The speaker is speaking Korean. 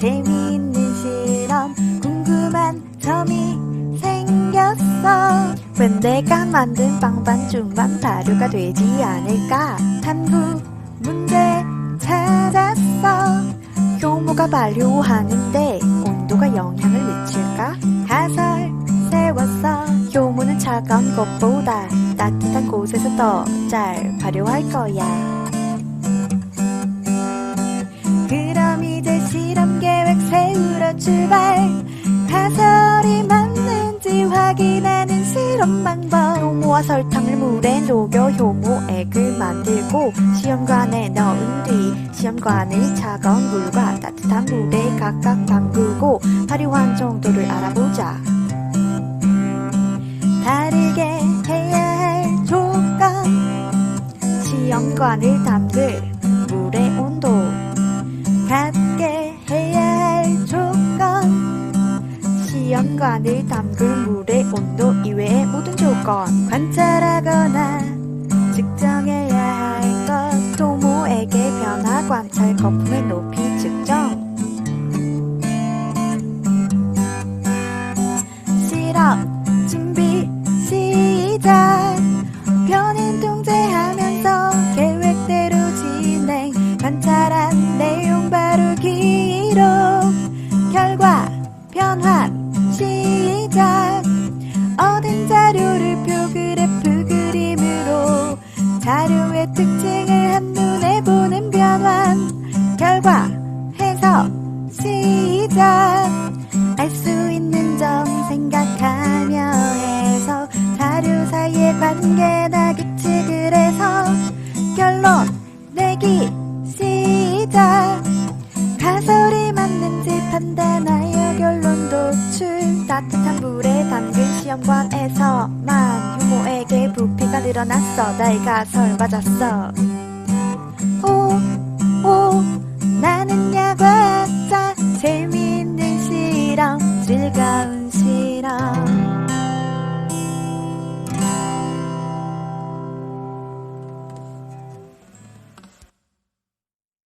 재미있는 실험 궁금한 점이 생겼어. 왠 내가 만든 빵반죽만 발효가 되지 않을까? 탐구 문제 찾았어. 효모가 발효하는데 온도가 영향을 미칠까? 가설 세웠어. 효모는 차가운 것보다 따뜻한 곳에서 더 잘 발효할 거야. 확인하는 실험 방법. 효모와 설탕을 물에 녹여 효모액을 만들고 시험관에 넣은 뒤 시험관을 차가운 물과 따뜻한 물에 각각 담그고 발효한 정도를 알아보자. 다르게 해야 할 조건. 시험관을 담글 물의 온도. 같게 해야 할 조건. 시험관을 담글 이외의 모든 조건 관찰하거나 측정해야 할 것 도모에게 변화 관찰 거품의 높이 측정. 실험 준비 시작. 변인 통제하면서 계획대로 진행. 관찰한 내용 바로 기록. 결과 변환 자료의 특징을 한눈에 보는 변환? 결과 해석 시작. 알 수 있는 점 생각하며 해석 자료 사이의 관계나 규칙을 해서 결론 내기 늘어났어. 나의 가설 맞았어. 오, 오, 나는 야과자. 재미있는 실험 즐거운 실험